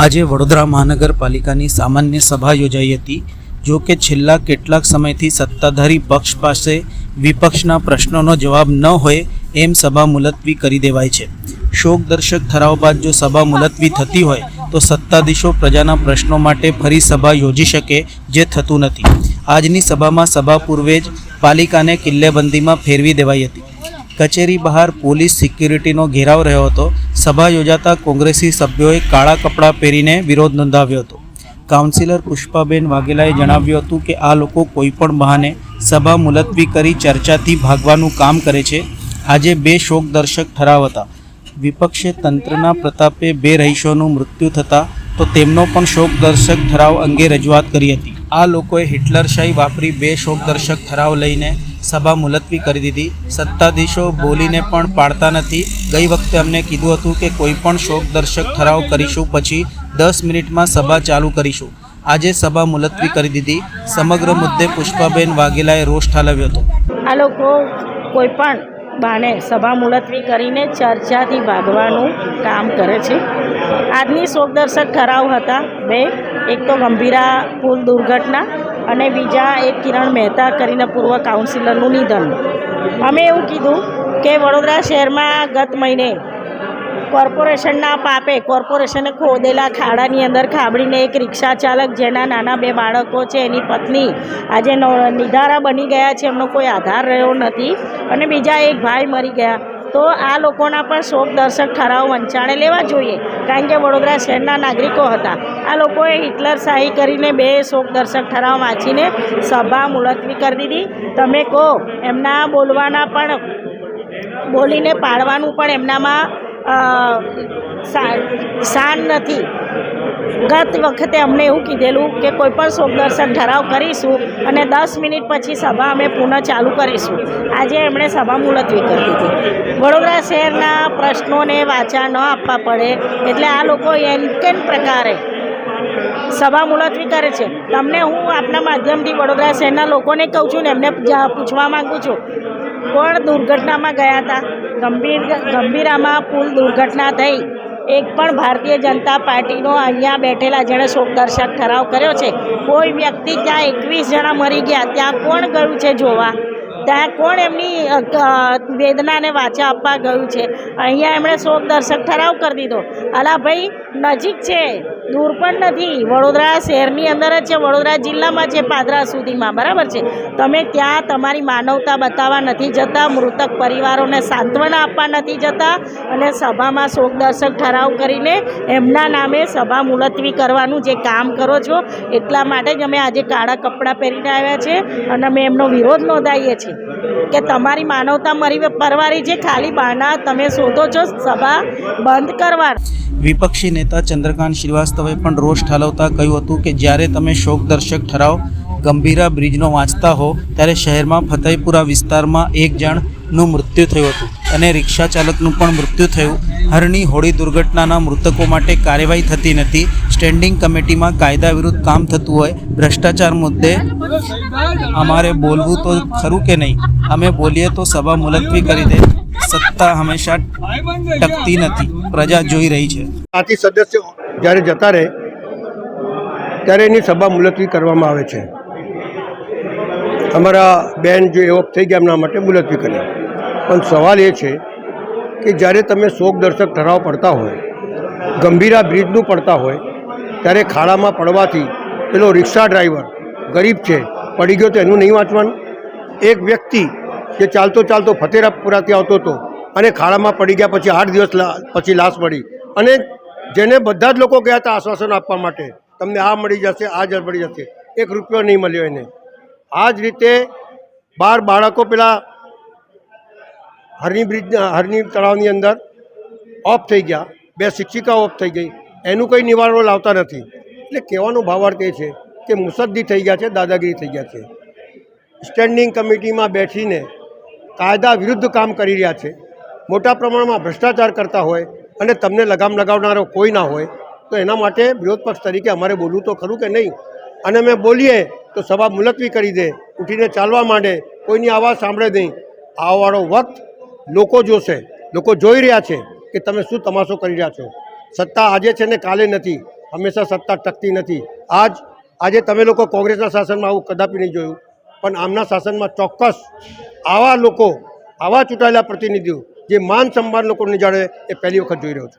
આજે વડોદરા મહાનગરપાલિકાની સામાન્ય સભા યોજાઈ હતી, જો કે છેલ્લા કેટલાક સમયથી સત્તાધારી પક્ષ પાસે વિપક્ષના પ્રશ્નોનો જવાબ ન હોય એમ સભા મુલતવી કરી દેવાય છે. શોકદર્શક ઠરાવ બાદ જો સભા મુલતવી થતી હોય, તો સત્તાધીશો પ્રજાના પ્રશ્નો માટે ફરી સભા યોજી શકે જે થતું નથી. આજની સભામાં સભા પૂર્વે જ પાલિકાને કિલ્લેબંધીમાં ફેરવી દેવાઈ હતી. કચેરી બહાર પોલીસ સિક્યુરિટીનો ઘેરાવ રહ્યો હતો સભા યોજાતા કોંગ્રેસી સભ્યોએ કાળા કપડાં પહેરીને વિરોધ નોંધાવ્યો હતો. કાઉન્સિલર પુષ્પાબેન વાઘેલાએ જણાવ્યું હતું કે આ લોકો કોઈપણ બહાને સભા મુલતવી કરી ચર્ચાથી ભાગવાનું કામ કરે છે. આજે બે શોક દર્શક ઠરાવ હતા. વિપક્ષે તંત્રના પ્રતાપે બે રહીશોનું મૃત્યુ થતાં તો તેમનો પણ શોકદર્શક ઠરાવ અંગે રજૂઆત કરી હતી. આ લોકોએ હિટલરશાહી વાપરી બે શોક દર્શક ઠરાવ લઈને સભા મુલતવી કરી દીધી. સત્તાધીશો બોલીને પણ પાડતા નથી. ગઈ વખતે અમને કીધું હતું કે કોઈ પણ શોકદર્શક ઠરાવ કરીશું, પછી દસ મિનિટમાં સભા ચાલુ કરીશું. આજે સભા મુલતવી કરી દીધી. સમગ્ર મુદ્દે પુષ્પાબેન વાઘેલાએ રોષ ઠાલવ્યો હતો. આ લોકો કોઈ પણ બાને સભા મુલતવી કરીને ચર્ચાથી ભાગવાનું કામ કરે છે. આજની શોકદર્શક ઠરાવ હતા બે. એક તો ગંભીરા પુલ દુર્ઘટના અને બીજા એક કિરણ મહેતા કરીને પૂર્વ કાઉન્સિલરનું નિધન. અમે એવું કીધું કે વડોદરા શહેરમાં ગત મહિને કોર્પોરેશનના પાપે કોર્પોરેશને ખોદેલા ખાડાની અંદર ખાબડીને એક રિક્ષા ચાલક જેના નાના બે બાળકો છે, એની પત્ની આજે નિધારા બની ગયા છે, એમનો કોઈ આધાર રહ્યો નથી અને બીજા એક ભાઈ મરી ગયા. તો આ લોકોના પણ શોક દર્શક ઠરાવ વંચાણે લેવા જોઈએ, કારણ કે વડોદરા શહેરના નાગરિકો હતા. આ લોકોએ હિટલર શાહી કરીને બે શોક દર્શક ઠરાવ વાંચીને સભા મુલતવી કરી દીધી. તમે કહો, એમના બોલવાના પણ, બોલીને પાડવાનું પણ એમનામાં શાન નથી. ગત વખતે અમને એવું કીધેલું કે કોઈ પણ શોકદર્શક ઠરાવ કરીશું અને દસ મિનિટ પછી સભા અમે પુનઃ ચાલુ કરીશું. આજે એમણે સભા મુલતવી કરી દીધી. વડોદરા શહેરના પ્રશ્નોને વાચા ન આપવા પડે એટલે આ લોકો એન કેન પ્રકારે સભા મુલતવી કરે છે? તમને હું આપના માધ્યમથી વડોદરા શહેરના લોકોને કહું છું ને એમને પૂછવા માગું છું. કોણ દુર્ઘટનામાં ગયા હતા? ગંભીર, ગંભીરામાં પુલ દુર્ઘટના થઈ. એક પણ ભારતીય જનતા પાર્ટીનો અહીંયા બેઠેલા જેણે શોકદર્શક ઠરાવ કર્યો છે. કોઈ વ્યક્તિ ત્યાં એકવીસ જણા મરી ગયા, ત્યાં કોણ ગયું છે જોવા? ત્યાં કોણ એમની વેદનાને વાચા આપવા ગયું છે? અહીંયા એમણે શોક દર્શક ઠરાવ કરી દીધો. અલા ભાઈ, નજીક છે, દૂર પણ નથી. વડોદરા શહેરની અંદર જ છે, વડોદરા જિલ્લામાં છે, પાદરા સુધીમાં. બરાબર છે? તમે ત્યાં તમારી માનવતા બતાવવા નથી જતા, મૃતક પરિવારોને સાંત્વના આપવા નથી જતા અને સભામાં શોક દર્શક ઠરાવ કરીને એમના નામે સભા મુલતવી કરવાનું જે કામ કરો છો, એટલા માટે જ અમે આજે કાળા કપડાં પહેરીને આવ્યા છે અને અમે એમનો વિરોધ નોંધાવીએ છીએ. કે તમારી માનવતા મરી પરવારી છે ખાલી બાના, તમે શોધો છો, સભા બંધ કરવા વિપક્ષી નેતા ચંદ્રકાંત શ્રીવાસ્તવે પણ રોષ ઠાલવતા કહ્યું હતું કે જ્યારે તમે શોકદર્શક ઠરાવ, ગંભીરા બ્રિજનો વાંચતા હો, ત્યારે શહેરમાં ફતેપુરા વિસ્તારમાં એક જણનું મૃત્યુ થયું હતું અને રિક્ષા ચાલકનું પણ મૃત્યુ થયું. હરની હોળી દુર્ઘટનાના મૃતકો માટે કાર્યવાહી થતી નથી. સ્ટેન્ડિંગ કમિટીમાં કાયદા વિરુદ્ધ કામ થતું હોય, ભ્રષ્ટાચાર મુદ્દે અમારે બોલવું તો ખરું કે નહીં? અમે બોલીએ તો સભા મુલતવી કરી દે. સત્તા હંમેશા ટકતી નથી. પ્રજા જોઈ રહી છે. આથી સદસ્યો જ્યારે જતા રહે, ત્યારે એની સભા મુલતવી કરવામાં આવે છે. અમારા બેન જો એવો થઈ ગયા એમના માટે મુલતવી કરી પણ સવાલ એ છે કે જ્યારે તમે શોક દર્શક ઠરાવ પડતા હોય, ગંભીરા બ્રિજનું પડતા હોય ત્યારે ખાડામાં પડવાથી પેલો રિક્ષા ડ્રાઈવર ગરીબ છે, પડી ગયો તો એનું નહીં વાંચવાનું? એક વ્યક્તિ જે ચાલતો ચાલતો ફતેરાપુરાથી આવતો હતો અને ખાડામાં પડી ગયા પછી આઠ દિવસ પછી લાશ મળી. અને જેને બધા જ લોકો ગયા હતા આશ્વાસન આપવા માટે, તમને આ મળી જશે, આ જ મળી જશે, એક રૂપિયો નહીં મળ્યો એને. આ જ રીતે બાર બાળકો પેલા હરની બ્રિજ હરની તળાવની અંદર ઓફ થઈ ગયા. બે શિક્ષિકાઓ ઓફ થઈ ગઈ. એનું કંઈ નિવારણો લાવતા નથી. એટલે કહેવાનો ભાવાર્થ એ છે કે મુસદ્દી થઈ ગયા છે, દાદાગીરી થઈ ગયા છે. સ્ટેન્ડિંગ કમિટીમાં બેસીને કાયદા વિરુદ્ધ કામ કરી રહ્યા છે. મોટા પ્રમાણમાં ભ્રષ્ટાચાર કરતા હોય અને તમને લગામ લગાવનારો કોઈ ના હોય, તો એના માટે વિરોધ પક્ષ તરીકે અમારે બોલવું તો ખરું કે નહીં? અને અમે બોલીએ તો સભા મુલતવી કરી દે, ઉઠીને ચાલવા માંડે, કોઈની આવાજ સાંભળે નહીં. આવવાળો વખત લોકો જોશે, લોકો જોઈ રહ્યા છે કે તમે શું તમાશો કરી રહ્યા છો. સત્તા આજે છે ને કાલે નથી. હંમેશા સત્તા ટકતી નથી. આજ, આજે તમે લોકો કોંગ્રેસના શાસનમાં આવું કદાપી નહીં જોયું. પણ આમના શાસનમાં ચોક્કસ આવા લોકો, આવા ચૂંટાયેલા પ્રતિનિધિઓ જે માન સન્માન લોકોને જાળવે એ પહેલી વખત જોઈ રહ્યો છું.